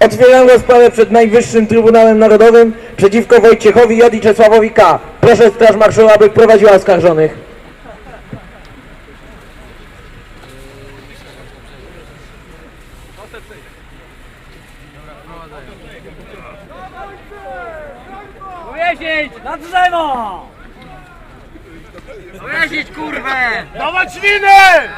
Otwieram rozprawę przed Najwyższym Trybunałem Narodowym przeciwko Wojciechowi J. i Czesławowi K. Proszę Straż Marszałka, aby prowadziła oskarżonych. Powiesić na drzewo! Powiesić kurwę! Dawać linę!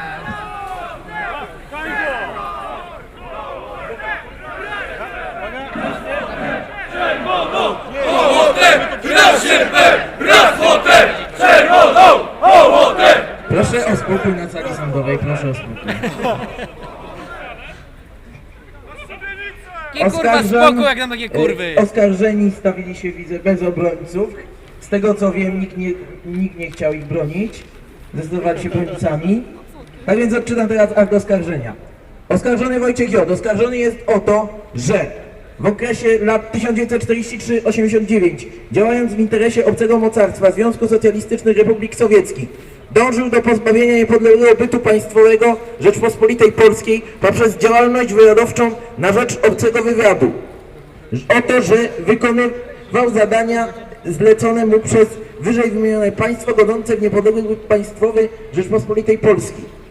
Proszę o spokój na sali sądowej, proszę o spokój. Jakie kurwa spokój jak na takie kurwy! e, Oskarżeni stawili się, widzę, bez obrońców. Z tego co wiem, nikt nie, nikt nie chciał ich bronić. Zdecydowali się bronić sami. Tak więc odczytam teraz akt oskarżenia. Oskarżony Wojciech J. Oskarżony jest o to, że w okresie lat 1943-89, działając w interesie obcego mocarstwa Związku Socjalistycznych Republik Sowieckich, dążył do pozbawienia niepodległego bytu państwowego Rzeczpospolitej Polskiej poprzez działalność wywiadowczą na rzecz obcego wywiadu o to, że wykonywał zadania zlecone mu przez wyżej wymienione państwo godzące w niepodległy byt państwowy Rzeczpospolitej Polskiej.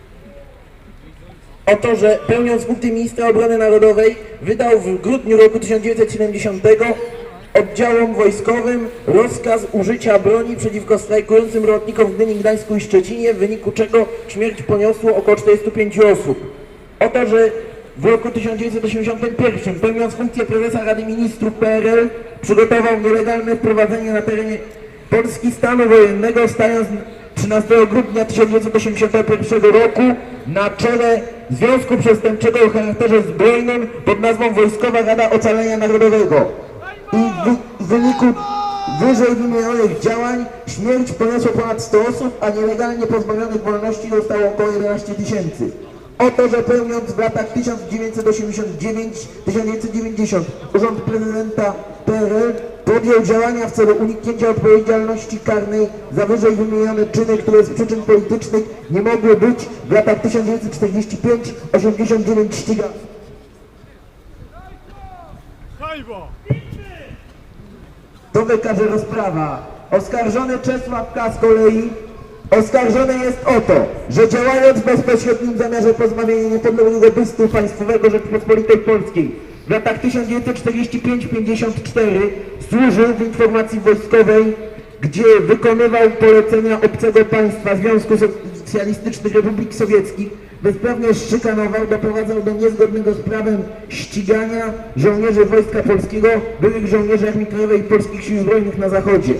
O to, że pełniąc funkcję ministra obrony narodowej wydał w grudniu roku 1970 oddziałom wojskowym rozkaz użycia broni przeciwko strajkującym robotnikom w Gdyni, Gdańsku i Szczecinie, w wyniku czego śmierć poniosło około 45 osób. O to, że w roku 1981, pełniąc funkcję prezesa Rady Ministrów PRL, przygotował nielegalne wprowadzenie na terenie Polski stanu wojennego, stając 13 grudnia 1981 roku na czele Związku Przestępczego o charakterze zbrojnym pod nazwą Wojskowa Rada Ocalenia Narodowego. I w, w wyniku wyżej wymienionych działań śmierć poniosło ponad 100 osób, a nielegalnie pozbawionych wolności zostało około 11 tysięcy. O to, że pełniąc w latach 1989-1990 urząd prezydenta PRL podjął działania w celu uniknięcia odpowiedzialności karnej za wyżej wymienione czyny, które z przyczyn politycznych nie mogły być w latach 1945-89 ścigane. To wykaże rozprawa. Oskarżony Czesław K. z kolei oskarżony jest o to, że działając w bezpośrednim zamiarze pozbawienia niepodległego bystu państwowego Rzeczypospolitej Polskiej w latach 1945-54 służył w informacji wojskowej, gdzie wykonywał polecenia obcego państwa Związku Socjalistycznych Republik Sowieckich, bezprawnie szykanował, doprowadzał do niezgodnego z prawem ścigania żołnierzy Wojska Polskiego, byłych żołnierzy Armii Krajowej i Polskich Sił Zbrojnych na Zachodzie.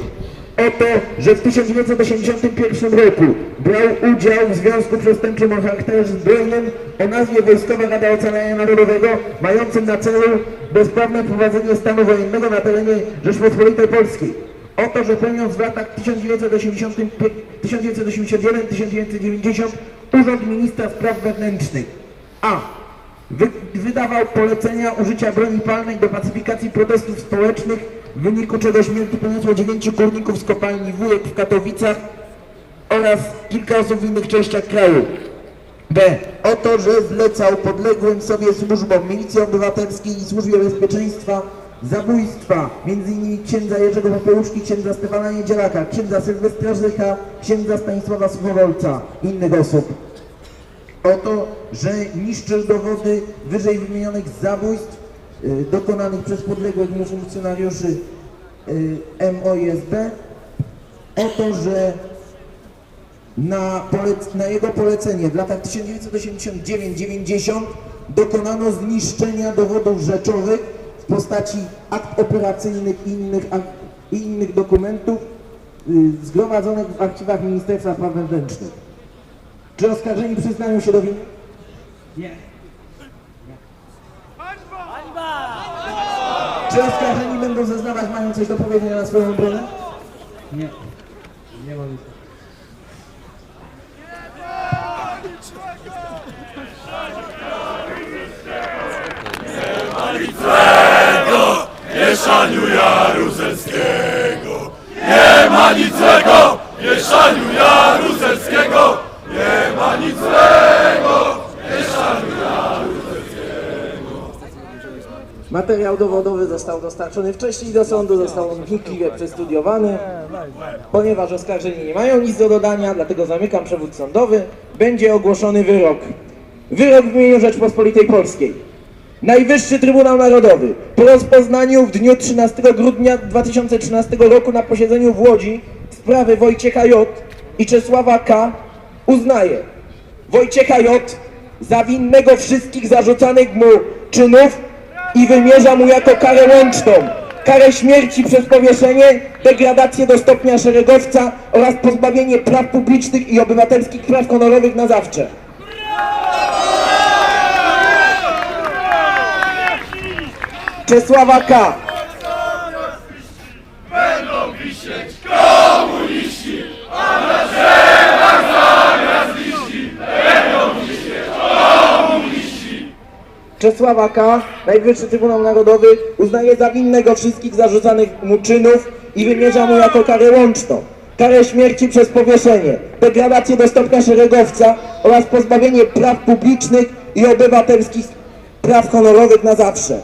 O to, że w 1981 roku brał udział w związku przestępczym o charakterze zbrojnym o nazwie Wojskowa Rada Ocalenia Narodowego, mającym na celu bezprawne prowadzenie stanu wojennego na terenie Rzeczpospolitej Polskiej. O to, że pełniąc w latach 1981-1990 Urząd Ministra Spraw Wewnętrznych a. Wy, wydawał polecenia użycia broni palnej do pacyfikacji protestów społecznych, w wyniku czego śmierci poniosło dziewięciu górników z kopalni Wujek w Katowicach oraz kilka osób w innych częściach kraju. B. O to, że zlecał podległym sobie służbom Milicji Obywatelskiej i Służbie Bezpieczeństwa zabójstwa m.in. księdza Jerzego Popiełuszki, księdza Stefana Niedzielaka, księdza Sylwestra Życha, księdza Stanisława Suchowolca i innych osób o to, że niszczył dowody wyżej wymienionych zabójstw y, dokonanych przez podległych mu funkcjonariuszy y, MOISB, o to, że na, polec- na jego polecenie w latach 1989-90 dokonano zniszczenia dowodów rzeczowych w postaci akt operacyjnych i innych, i innych dokumentów y, zgromadzonych w archiwach Ministerstwa Spraw Wewnętrznych. Czy oskarżeni przyznają się do winy? Czy oskarżeni będą zeznawać, mają coś do powiedzenia na swoją obronę? Nie. Nie mam nic. mieszaniu jaruzelskiego. Nie ma nic złego w mieszaniu jaruzelskiego. Nie ma nic złego w mieszaniu jaruzelskiego. Materiał dowodowy został dostarczony wcześniej do sądu, został on wnikliwie przestudiowany. Ponieważ oskarżeni nie mają nic do dodania, dlatego zamykam przewód sądowy. Będzie ogłoszony wyrok. Wyrok w imieniu Rzeczpospolitej Polskiej. Najwyższy Trybunał Narodowy po rozpoznaniu w dniu 13 grudnia 2013 roku na posiedzeniu w Łodzi sprawy Wojciecha J. i Czesława K. uznaje Wojciecha J. za winnego wszystkich zarzucanych mu czynów i wymierza mu jako karę łączną karę śmierci przez powieszenie, degradację do stopnia szeregowca oraz pozbawienie praw publicznych i obywatelskich praw honorowych na zawsze. Czesława K. Czesława K. Najwyższy Trybunał Narodowy uznaje za winnego wszystkich zarzucanych mu czynów i wymierza mu jako karę łączną. Karę śmierci przez powieszenie, degradację do stopnia szeregowca oraz pozbawienie praw publicznych i obywatelskich praw honorowych na zawsze.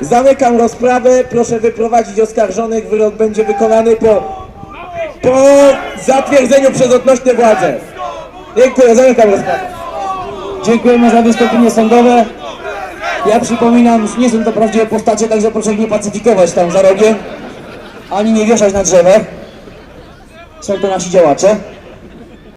Zamykam rozprawę. Proszę wyprowadzić oskarżonych. Wyrok będzie wykonany po, po zatwierdzeniu przez odnośne władze. Dziękuję. Zamykam rozprawę. Dziękujemy za wystąpienie sądowe. Ja przypominam, że nie są to prawdziwe postacie, także proszę nie pacyfikować tam za rogiem, ani nie wieszać na drzewach. Są to nasi działacze.